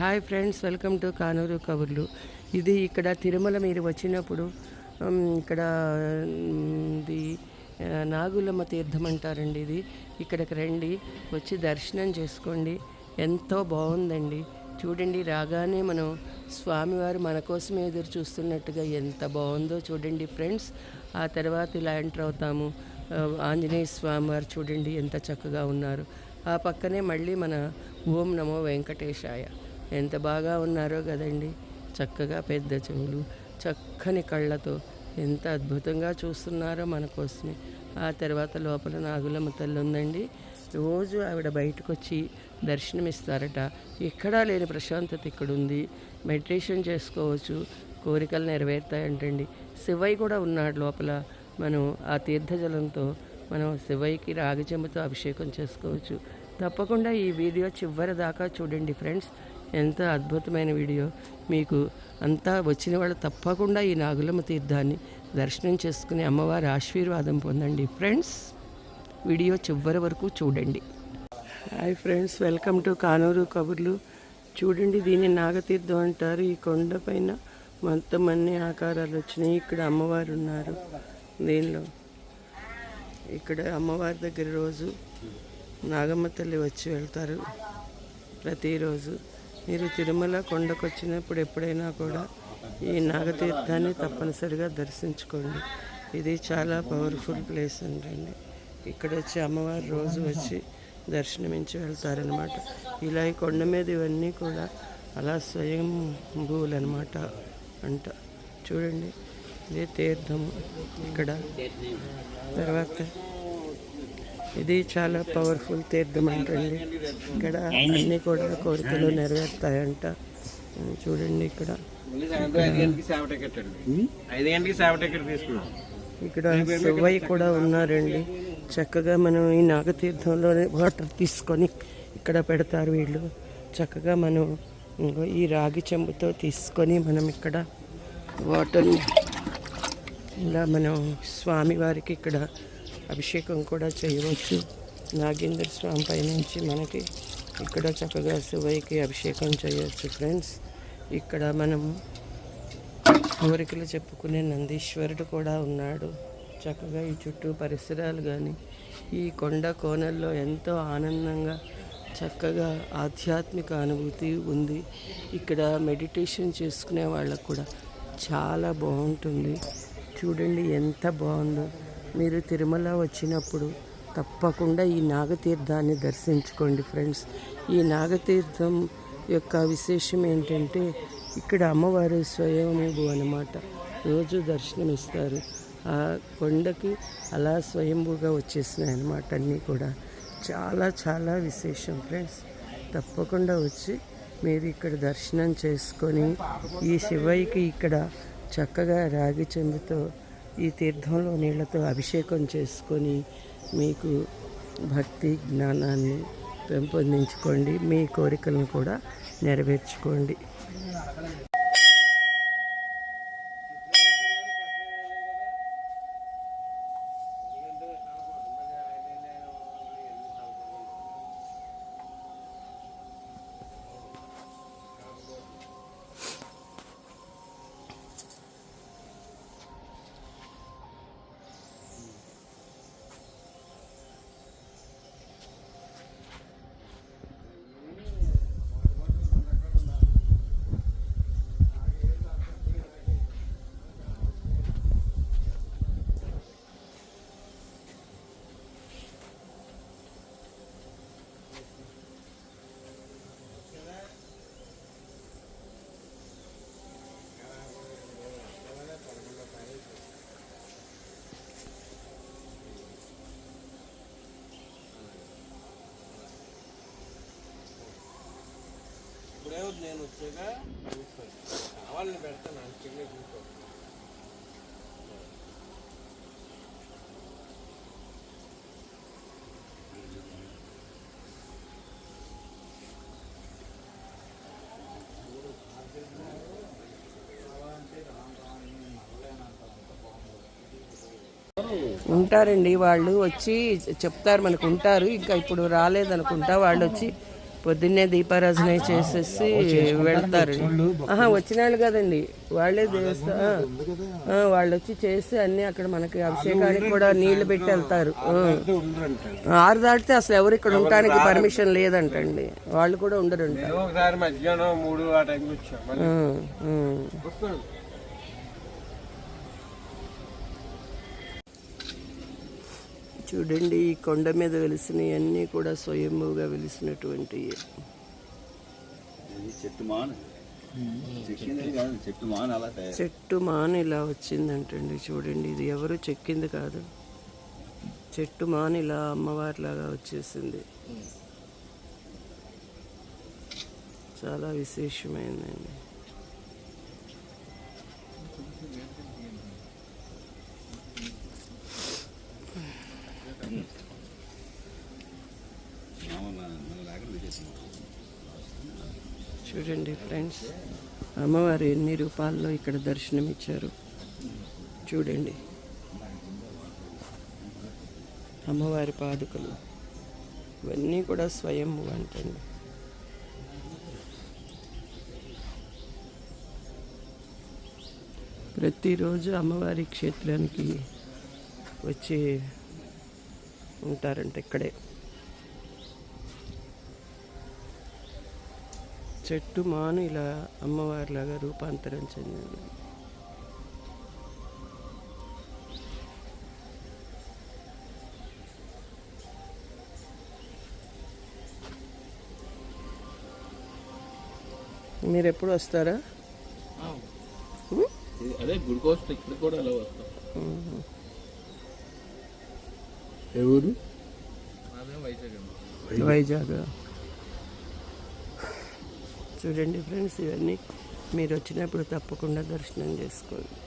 Hi friends welcome to Kanuru Kaburlu ఇది ఇక్కడ తిరుమల మీరు వచ్చినప్పుడు ఇక్కడ ఇది నాగులమ్మ తీర్థం అంటారండి ఇది. ఇక్కడికి రండి వచ్చి దర్శనం చేసుకోండి. ఎంతో బాగుందండి. చూడండి రాగానే మనం స్వామివారు మన కోసం ఎదురు చూస్తున్నట్టుగా ఎంత బాగుందో చూడండి ఫ్రెండ్స్ ఆ తర్వాత ఇలా ఎంటర్ అవుతాము. ఆంజనేయ స్వామి వారు చూడండి ఎంత చక్కగా ఉన్నారు. ఆ పక్కనే మళ్ళీ మన ఓం నమో వెంకటేశాయ. ఎంత బాగా ఉన్నారో కదండి. చక్కగా పెద్ద చెవులు చక్కని కళ్ళతో ఎంత అద్భుతంగా చూస్తున్నారో మన కోసమే ఆ తర్వాత లోపల నాగులమ్మ తల్లి ఉందండి. రోజు ఆవిడ బయటకు వచ్చి దర్శనమిస్తారట. ఎక్కడా లేని ప్రశాంతత ఇక్కడ ఉంది మెడిటేషన్ చేసుకోవచ్చు కోరికలు నెరవేరుతాయంటండి. శివయ్య కూడా ఉన్నాడు లోపల. మనం ఆ తీర్థజలంతో మనం శివయ్యకి రాగి చెంబుతో అభిషేకం చేసుకోవచ్చు. తప్పకుండా ఈ వీడియో చివరి దాకా చూడండి ఫ్రెండ్స్. ఎంత అద్భుతమైన వీడియో. మీకు అంతా వచ్చిన వాళ్ళు తప్పకుండా ఈ నాగులమ్మ తీర్థాన్ని దర్శనం చేసుకుని అమ్మవారి ఆశీర్వాదం పొందండి. ఫ్రెండ్స్ వీడియో చివరి వరకు చూడండి. Hi friends welcome to Kanuru Kaburlu. చూడండి దీన్ని నాగతీర్థం అంటారు. ఈ కొండపైన మొత్తం అన్ని ఆకారాలు వచ్చినాయి. ఇక్కడ అమ్మవారు ఉన్నారు. దీనిలో ఇక్కడ అమ్మవారి దగ్గర రోజు నాగమ్మ తల్లి వచ్చి వెళ్తారు ప్రతిరోజు. మీరు తిరుమల కొండకు వచ్చినప్పుడు ఎప్పుడైనా కూడా ఈ నాగతీర్థాన్ని తప్పనిసరిగా దర్శించుకోండి. ఇది చాలా పవర్ఫుల్ ప్లేస్ అండి. ఇక్కడ వచ్చి అమ్మవారు రోజు వచ్చి దర్శనమించి వెళ్తారనమాట ఇలా ఈ కొండ మీద ఇవన్నీ కూడా అలా స్వయం అనమాట అంట. చూడండి ఇదే తీర్థము ఇక్కడ. తర్వాత ఇది చాలా పవర్ఫుల్ తీర్థం అంటండి ఇక్కడ అన్నీ కూడా కోరికలు నెరవేరుతాయంట. చూడండి ఇక్కడ. ఇక్కడ శివయ్య కూడా ఉన్నారండి. చక్కగా మనం ఈ నాగతీర్థంలోనే వాటర్ తీసుకొని ఇక్కడ పెడతారు వీళ్ళు. చక్కగా మనం ఈ రాగి చెంబుతో తీసుకొని మనం ఇక్కడ వాటర్ ఇలా మనం స్వామివారికి ఇక్కడ అభిషేకం కూడా చేయవచ్చు. నాగేంద్ర స్వామి పై నుంచి మనకి ఇక్కడ చక్కగా శివయ్యకి అభిషేకం చేయవచ్చు ఫ్రెండ్స్. ఇక్కడ మనం కోరికలు చెప్పుకునే నందీశ్వరుడు కూడా ఉన్నాడు. చక్కగా ఈ చుట్టూ పరిసరాలు కానీ ఈ కొండ కోనల్లో ఎంతో ఆనందంగా చక్కగా ఆధ్యాత్మిక అనుభూతి ఉంది. ఇక్కడ మెడిటేషన్ చేసుకునే వాళ్ళకు కూడా చాలా బాగుంటుంది. చూడండి ఎంత బాగుందో. మీరు తిరుమల వచ్చినప్పుడు తప్పకుండా ఈ నాగతీర్థాన్ని దర్శించుకోండి ఫ్రెండ్స్. ఈ నాగతీర్థం యొక్క విశేషం ఏంటంటే ఇక్కడ అమ్మవారు స్వయంభూ అనమాట రోజు దర్శనమిస్తారు. ఆ కొండకి అలా స్వయంభూగా వచ్చేసినాయి అన్నమాట అన్నీ కూడా. చాలా చాలా విశేషం ఫ్రెండ్స్. తప్పకుండా వచ్చి మీరు ఇక్కడ దర్శనం చేసుకొని ఈ శివయ్యకి ఇక్కడ చక్కగా రాగి చెంబుతో ఈ తీర్థంలో నీళ్ళతో అభిషేకం చేసుకొని మీకు భక్తి జ్ఞానాన్ని పెంపొందించుకోండి. మీ కోరికలను కూడా నెరవేర్చుకోండి. నేను వచ్చాక చూస్తాను కావాలని పెడతాను నాకు చిన్న చూసుకో ఉంటారండి వాళ్ళు వచ్చి చెప్తారు మనకు ఉంటారు. ఇంకా ఇప్పుడు రాలేదనుకుంటా వాళ్ళు వచ్చి పొద్దున్నే దీపారాధన చేసేసి వెళ్తారు. ఆహా వచ్చిన వాళ్ళు కదండి. వాళ్ళే దేవస్థా ఆ, ఆ, వాళ్ళు వచ్చి చేసి అన్ని అక్కడ మనకి అభిషేకానికి కూడా నీళ్ళు పెట్టి వెళ్తారు ఆరు దాటితే అసలు ఎవరు ఇక్కడ ఉండటానికి పర్మిషన్ లేదంటండి. వాళ్ళు కూడా ఉండరంట ఏదో ఒకసారి మధ్యాహ్నం మూడు ఆ టైంకి వచ్చాం మళ్ళీ ఆ, ఆ. వస్తాను. చూడండి ఈ కొండ మీద వెలిసినవి అన్నీ కూడా స్వయంభూగా వెలిసినటువంటి చెట్టు మాను. ఇలా వచ్చిందంటండి చూడండి ఇది ఎవరు చెక్కింది కాదు. చెట్టు మాను ఇలా అమ్మవారిలాగా వచ్చేసింది. చాలా విశేషమైందండి. చూడండి ఫ్రెండ్స్. అమ్మవారు ఎన్ని రూపాల్లో ఇక్కడ దర్శనం ఇచ్చారు చూడండి. అమ్మవారి పాదుకలు. ఇవన్నీ కూడా స్వయంభూ అంటండి. ప్రతిరోజు అమ్మవారి క్షేత్రానికి వచ్చి ఉంటారంట ఇక్కడే. చెట్టు మాను ఇలా అమ్మవారిలాగా రూపాంతరం చెందింది. మీరు ఎప్పుడు వస్తారా? అదే గుడికి వస్తే ఇక్కడ కూడా అలా వస్తాం. ఎవరు? వైజాగ్. వైజాగ్? చూడండి ఫ్రెండ్స్ ఇవన్నీ మీరు వచ్చినప్పుడు తప్పకుండా దర్శనం చేసుకోండి.